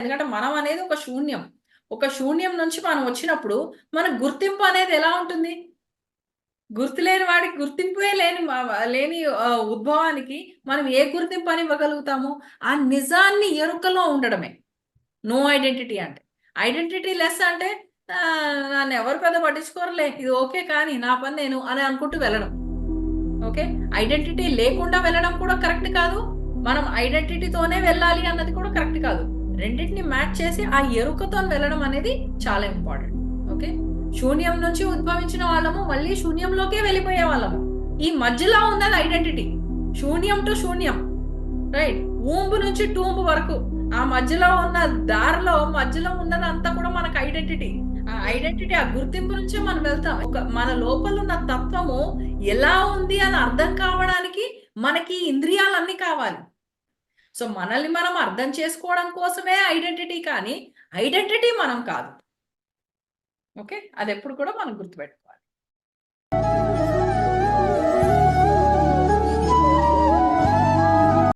ఎందుకంటే మనం అనేది ఒక శూన్యం. ఒక శూన్యం నుంచి మనం వచ్చినప్పుడు మన గుర్తింపు అనేది ఎలా ఉంటుంది? గుర్తు లేని వాడికి గుర్తింపే లేని లేని ఉద్భవానికి మనం ఏ గుర్తింపు అని ఇవ్వగలుగుతాము? ఆ నిజాన్ని ఎరుకలో ఉండడమే. నో ఐడెంటిటీ అంటే. ఐడెంటిటీ లెస్ అంటే నన్ను ఎవరు పెద్ద పట్టించుకోరలే. ఇది ఓకే కానీ నా పని నేను అని అనుకుంటూ వెళ్ళడం. ఓకే? ఐడెంటిటీ లేకుండా వెళ్ళడం కూడా కరెక్ట్ కాదు. మనం ఐడెంటిటీతోనే వెళ్ళాలి అన్నది కూడా కరెక్ట్ కాదు. రెండింటిని మ్యాచ్ చేసి ఆ ఎరుకతో వెళ్ళడం అనేది చాలా ఇంపార్టెంట్. ఓకే? శూన్యం నుంచి ఉద్భవించిన వాళ్ళము మళ్ళీ శూన్యంలోకే వెళ్ళిపోయే వాళ్ళము. ఈ మధ్యలో ఉన్నది ఐడెంటిటీ శూన్యం టు శూన్యం రైట్? ఊంబు నుంచి టూంబు వరకు ఆ మధ్యలో ఉన్న దారిలో మధ్యలో ఉన్నదంతా కూడా మనకు ఐడెంటిటీ. ఆ ఐడెంటిటీ ఆ గుర్తింపు నుంచే మనం వెళ్తాం. ఒక మన లోపల ఉన్న తత్వము ఎలా ఉంది అని అర్థం కావడానికి మనకి ఇంద్రియాలన్నీ కావాలి. సో మనల్ని మనం అర్థం చేసుకోవడం కోసమే ఐడెంటిటీ కానీ ఐడెంటిటీ మనం కాదు. ఓకే? అది ఎప్పుడు కూడా మనం గుర్తుపెట్టుకోవాలి.